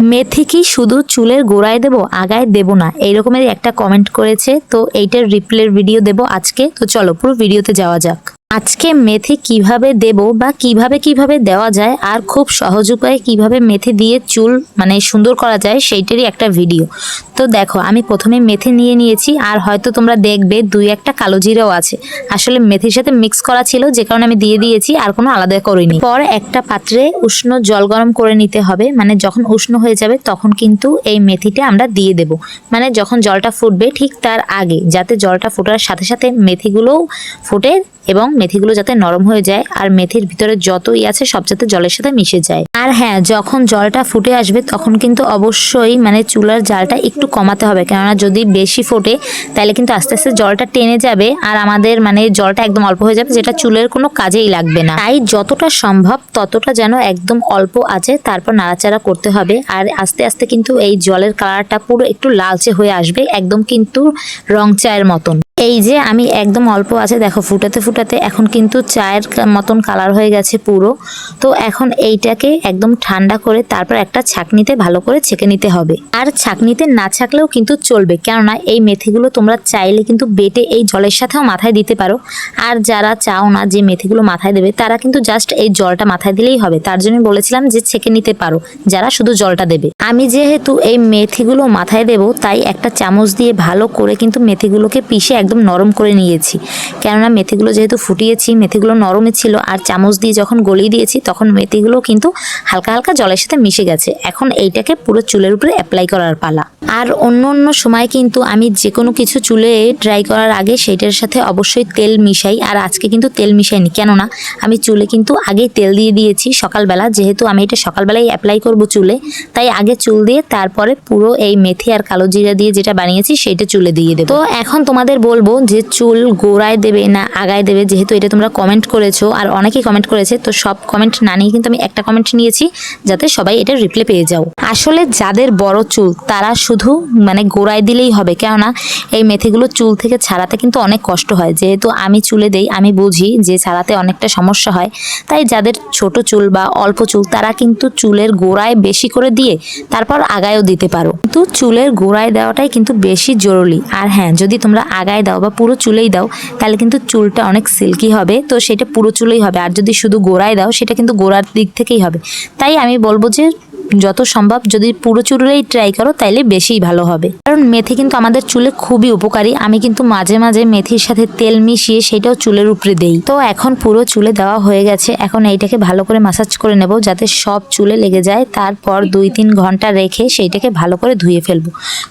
মেথি কি শুধু চুলের গোড়ায় দেব, আগায় দেব না? এই এইরকমের একটা কমেন্ট করেছে। তো এইটার রিপ্লের ভিডিও দেব আজকে। তো চলো, পুরো ভিডিওতে যাওয়া যাক। আজকে মেথি কীভাবে দেব বা কীভাবে কীভাবে দেওয়া যায় আর খুব সহজ উপায়ে কীভাবে মেথি দিয়ে চুল মানে সুন্দর করা যায় সেইটারই একটা ভিডিও তো দেখো, আমি প্রথমে মেথি নিয়ে নিয়েছি আর হয়তো তোমরা দেখবে দুই একটা কালো জিরাও আছে। আসলে মেথির সাথে মিক্স করা ছিল, যে কারণে আমি দিয়ে দিয়েছি আর কোনো আলাদা করিনি। পর একটা পাত্রে উষ্ণ জল গরম করে নিতে হবে মানে যখন উষ্ণ হয়ে যাবে তখন কিন্তু এই মেথিটা আমরা দিয়ে দেব। মানে যখন জলটা ফুটবে ঠিক তার আগে, যাতে জলটা ফোটার সাথে সাথে মেথিগুলোও ফোটে এবং মেথিগুলো যাতে নরম হয়ে যায় আর মেথির ভিতরে যতই আছে সব যাতে জলের সাথে মিশে যায়। আর হ্যাঁ যখন জলটা ফুটে আসবে তখন কিন্তু অবশ্যই মানে চুলার জালটা একটু কমাতে হবে। কেননা যদি বেশি ফোটে তাহলে কিন্তু আস্তে আস্তে জলটা টেনে যাবে আর আমাদের মানে জলটা একদম অল্প হয়ে যাবে যেটা চুলের কোনো কাজেই লাগবে না। তাই যতটা সম্ভব ততটা যেন একদম অল্প আছে তারপর নাড়াচাড়া করতে হবে। আর আস্তে আস্তে কিন্তু এই জলের কালারটা পুরো একটু লালচে হয়ে আসবে, একদম কিন্তু রং চায়ের মতন। এই যে আমি একদম অল্প আছে, দেখো ফুটাতে ফুটাতে এখন কিন্তু চায়ের মতন কালার হয়ে গেছে পুরো। তো এখন এইটাকে একদম ঠান্ডা করে তারপর একটা ছাকনিতে ভালো করে ছেঁকে নিতে হবে। আর ছাকনিতে না ছাকলেও কিন্তু চলবে, কেননা এই মেথিগুলো তোমরা চাইলে কিন্তু বেটে এই জলের সাথেও মাথায় দিতে পারো। আর যারা চাও না যে মেথিগুলো মাথায় দেবে, তারা কিন্তু জাস্ট এই জলটা মাথায় দিলেই হবে। তার জন্য বলেছিলাম যে ছেঁকে নিতে পারো, যারা শুধু জলটা দেবে। আমি যেহেতু এই মেথিগুলো মাথায় দেব, তাই একটা চামচ দিয়ে ভালো করে কিন্তু মেথিগুলোকে পিষে একদম নরম করে নিয়েছি। কেননা মেথিগুলো যেহেতু ফুটিয়েছি, মেথিগুলো নরমে ছিল আর চামচ দিয়ে যখন গলিয়ে দিয়েছি, তখন মেথিগুলো কিন্তু হালকা হালকা জলের সাথে মিশে গেছে। এখন এইটাকে পুরো চুলের উপরে অ্যাপ্লাই করার পালা। আর অন্য অন্য সময় কিন্তু আমি যে কোনো কিছু চুলে ড্রাই করার আগে সেইটার সাথে অবশ্যই তেল মিশাই, আর আজকে কিন্তু তেল মিশাইনি। কেননা আমি চুলে কিন্তু আগেই তেল দিয়ে দিয়েছি সকালবেলা। যেহেতু আমি এটা সকালবেলায় অ্যাপ্লাই করব চুলে, তাই আগে চুল দিয়ে তারপরে পুরো এই মেথি আর কালো জিরা দিয়ে যেটা বানিয়েছি সেটা চুলে দিয়ে দেবো। তো এখন তোমাদের বলব যে চুল গোড়ায় দেবে না আগায় দেবে, যেহেতু এটা তোমরা কমেন্ট করেছ, আর অনেকেই কমেন্ট করেছে, তো সব কমেন্ট না নিয়ে কিন্তু আমি একটা কমেন্ট নিয়েছি, যাতে সবাই এটা রিপ্লে পেয়ে যাও। আসলে যাদের বড় চুল, তারা শুধু মানে গোড়ায় দিলেই হবে, কেননা এই মেথিগুলো চুল থেকে ছাড়াতে কিন্তু অনেক কষ্ট হয়। যেহেতু আমি চুলে দেই, আমি বুঝি যে ছাড়াতে অনেকটা সমস্যা হয়। তাই যাদের ছোট চুল বা অল্প চুল, তারা কিন্তু চুলের গোড়ায় বেশি করে দিয়ে তারপর আগায়ও দিতে পারো। কিন্তু চুলের গোড়ায় দেওয়াটাই কিন্তু বেশি জরুরি। আর হ্যাঁ যদি তোমরা আগায় দাও বা পুরো চুলেই দাও, তাহলে কিন্তু চুলটা অনেক সিল্কি হবে। তো সেটা পুরো চুলেই হবে। আর যদি শুধু গোড়ায় দাও, সেটা কিন্তু গোড়ার দিক থেকেই হবে। তাই আমি বলব যে যত সম্ভব যদি পুরো চুলেই ট্রাই করো, তাইলে বেশিই ভালো হবে। কারণ মেথি কিন্তু আমাদের চুলে খুবই উপকারী। আমি কিন্তু মাঝে মাঝে মেথির সাথে তেল মিশিয়ে সেটাও চুলের উপরে দেই। তো এখন পুরো চুলে দেওয়া হয়ে গেছে। এখন এইটাকে ভালো করে মাসাজ করে নেব যাতে সব চুলে লেগে যায়। তারপর দুই তিন ঘণ্টা রেখে সেইটাকে ভালো করে ধুয়ে ফেলব।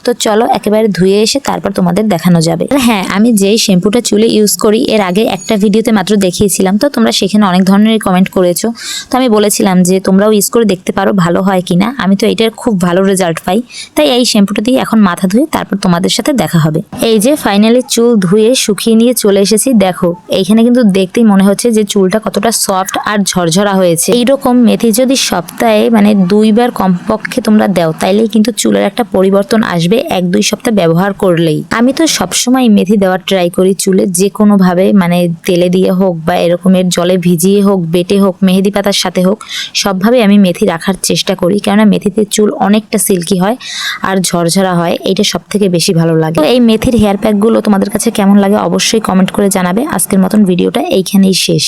তো চলো একেবারে ধুয়ে এসে তারপর তোমাদের দেখানো যাবে। হ্যাঁ আমি যেই শ্যাম্পুটা চুলে ইউজ করি, এর আগে একটা ভিডিওতে মাত্র দেখিয়েছিলাম। তো তোমরা সেখানে অনেক ধরনের কমেন্ট করেছ। তো আমি বলেছিলাম যে তোমরাও ইউজ করে দেখতে পারো, ভালো হয় কিনা, আমি তো এটার খুব ভালো রেজাল্ট পাই। তাই এই শ্যাম্পুটা দিয়ে এখন মাথা ধুয়ে তারপর তোমাদের সাথে দেখা হবে। এই যে ফাইনালি চুল ধুয়ে শুকিয়ে নিয়ে চলে এসেছি, দেখো, এইখানে কিন্তু দেখতেই মনে হচ্ছে যে চুলটা কতটা সফট আর ঝরঝরা হয়েছে। এইরকম মেথি যদি সপ্তাহে মানে দুইবার কমপক্ষে তোমরা দাও, তাইলেই কিন্তু চুলের একটা পরিবর্তন আসবে এক দুই সপ্তাহ ব্যবহার করলেই। আমি তো সবসময় মেথি দেওয়ার ট্রাই করি চুলে, যে কোনো ভাবে মানে তেলে দিয়ে হোক বা এরকমের জলে ভিজিয়ে হোক, বেটে হোক, মেহেদি পাতার সাথে হোক, সবভাবে আমি মেথি রাখার চেষ্টা করি, কেননা মেথিতে চুল অনেকটা সিল্কি হয় আর ঝরঝরা হয়, এইটা সব থেকে বেশি ভালো লাগে। এই মেথির হেয়ার প্যাকগুলো তোমাদের কাছে কেমন লাগে অবশ্যই কমেন্ট করে জানাবে। আজকের মতন ভিডিওটা এইখানেই শেষ।